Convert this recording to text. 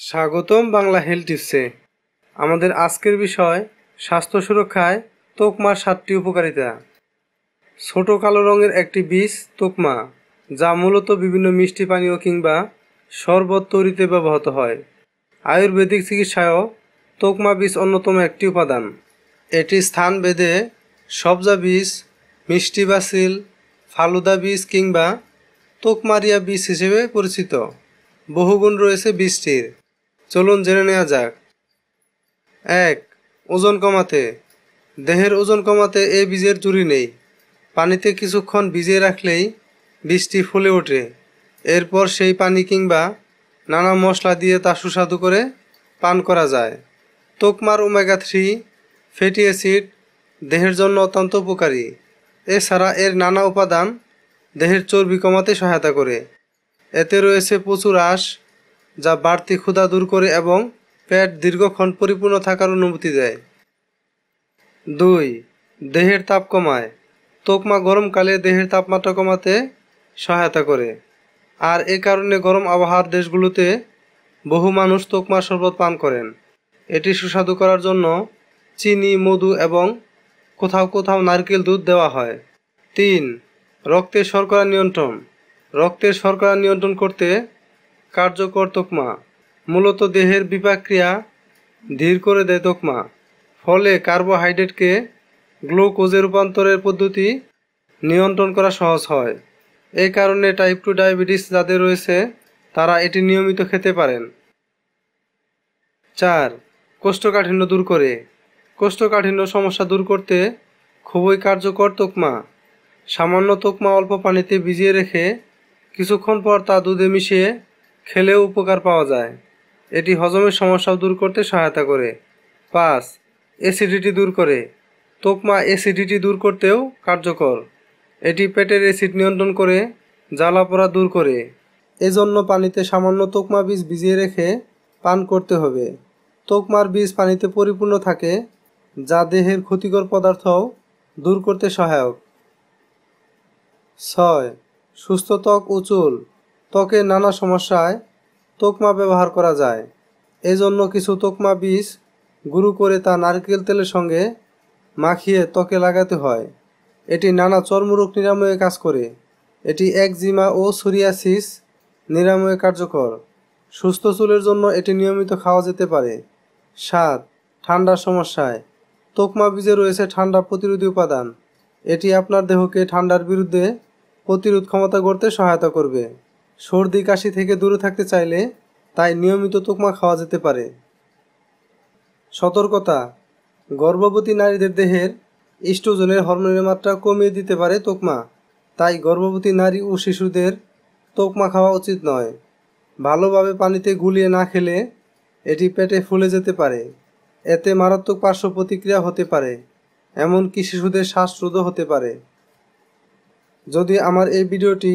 স্বাগতম বাংলা হেলথ টিপসে। আমাদের আজকের বিষয়, স্বাস্থ্য সুরক্ষায় তোকমার সাতটি উপকারিতা। ছোট কালো রঙের একটি বীজ, তোকমা, যা মূলত বিভিন্ন মিষ্টি পানীয় কিংবা শরবত তৈরিতে ব্যবহৃত হয়। আয়ুর্বেদিক চিকিৎসায়ও তোকমা বীজ অন্যতম একটি উপাদান। এটি স্থান ভেদে সবজা বীজ, মিষ্টি বাসিল, ফালুদা বীজ কিংবা তোকমারিয়া বীজ হিসেবে পরিচিত। বহুগুণ রয়েছে বীজটির। চলুন জেনে নেওয়া যাক। এক, ওজন কমাতে। দেহের ওজন কমাতে এ বীজের জুড়ি নেই। পানিতে কিছুক্ষণ ভিজিয়ে রাখলেই বীজটি ফুলে ওঠে। এরপর সেই পানি কিংবা নানা মশলা দিয়ে তা সুস্বাদু করে পান করা যায়। তোকমার ওমেগা থ্রি ফ্যাটি অ্যাসিড দেহের জন্য অত্যন্ত উপকারী। এছাড়া এর নানা উপাদান দেহের চর্বি কমাতে সহায়তা করে। এতে রয়েছে প্রচুর আঁশ যা বাড়তি ক্ষুধা দূর করে এবং পেট দীর্ঘক্ষণ পরিপূর্ণ থাকার অনুমতি দেয়। দুই, দেহের তাপ কমায়। তোকমা গরমকালে দেহের তাপমাত্রা কমাতে সহায়তা করে। আর এ কারণে গরম আবহাওয়ার দেশগুলোতে বহু মানুষ তোকমা শরবত পান করেন। এটি সুস্বাদু করার জন্য চিনি, মধু এবং কোথাও কোথাও নারকেল দুধ দেওয়া হয়। তিন, রক্তের শর্করা নিয়ন্ত্রণ। রক্তের শর্করা নিয়ন্ত্রণ করতে কার্যকর তোকমা। মূলত দেহের বিপাক্রিয়া ধীর করে দেয় তোকমা। ফলে কার্বোহাইড্রেটকে গ্লুকোজে রূপান্তরের পদ্ধতি নিয়ন্ত্রণ করা সহজ হয়। এই কারণে টাইপ টু ডায়াবেটিস যাদের রয়েছে, তারা এটি নিয়মিত খেতে পারেন। চার, কোষ্ঠকাঠিন্য দূর করে। কোষ্ঠকাঠিন্য সমস্যা দূর করতে খুবই কার্যকর তোকমা। সামান্য তোকমা অল্প পানিতে ভিজিয়ে রেখে কিছুক্ষণ পর তা দুধে মিশিয়ে খেলেও উপকার পাওয়া যায়। এটি হজমের সমস্যাও দূর করতে সহায়তা করে। পাঁচ, অ্যাসিডিটি দূর করে। তোকমা অ্যাসিডিটি দূর করতেও কার্যকর। এটি পেটের অ্যাসিড নিয়ন্ত্রণ করে, জ্বালা পোড়া দূর করে। এজন্য পানিতে সামান্য তোকমা বীজ ভিজিয়ে রেখে পান করতে হবে। তোকমার বীজ পানিতে পরিপূর্ণ থাকে, যা দেহের ক্ষতিকর পদার্থও দূর করতে সহায়ক। ছয়, সুস্থ ত্বক ও চুল। ত্বকের নানা সমস্যায় তোকমা ব্যবহার করা যায়। এজন্য কিছু তোকমা বীজ গুঁড়ো করে তা নারকেল তেলের সঙ্গে মাখিয়ে ত্বকে লাগাতে হয়। এটি নানা চর্মরোগ নিরাময়ে কাজ করে। এটি একজিমা ও সোরিয়াসিস নিরাময়ে কার্যকর। সুস্থ চুলের জন্য এটি নিয়মিত খাওয়া যেতে পারে। সাত ঠান্ডার সমস্যায়। তোকমা বীজে রয়েছে ঠান্ডা প্রতিরোধী উপাদান। এটি আপনার দেহকে ঠান্ডার বিরুদ্ধে প্রতিরোধ ক্ষমতা গড়তে সহায়তা করবে। সর্দি কাশি থেকে দূরে থাকতে চাইলে তাই নিয়মিত তোকমা খাওয়া যেতে পারে। সতর্কতা, গর্ভবতী নারীদের দেহের ইস্ট্রোজনের হরমোনের মাত্রা কমিয়ে দিতে পারে তোকমা, তাই গর্ভবতী নারী ও শিশুদের তোকমা খাওয়া উচিত নয়। ভালোভাবে পানিতে গুলিয়ে না খেলে এটি পেটে ফুলে যেতে পারে। এতে মারাত্মক পার্শ্ব প্রতিক্রিয়া হতে পারে, এমনকি শিশুদের শ্বাসরোধও হতে পারে। যদি আমার এই ভিডিওটি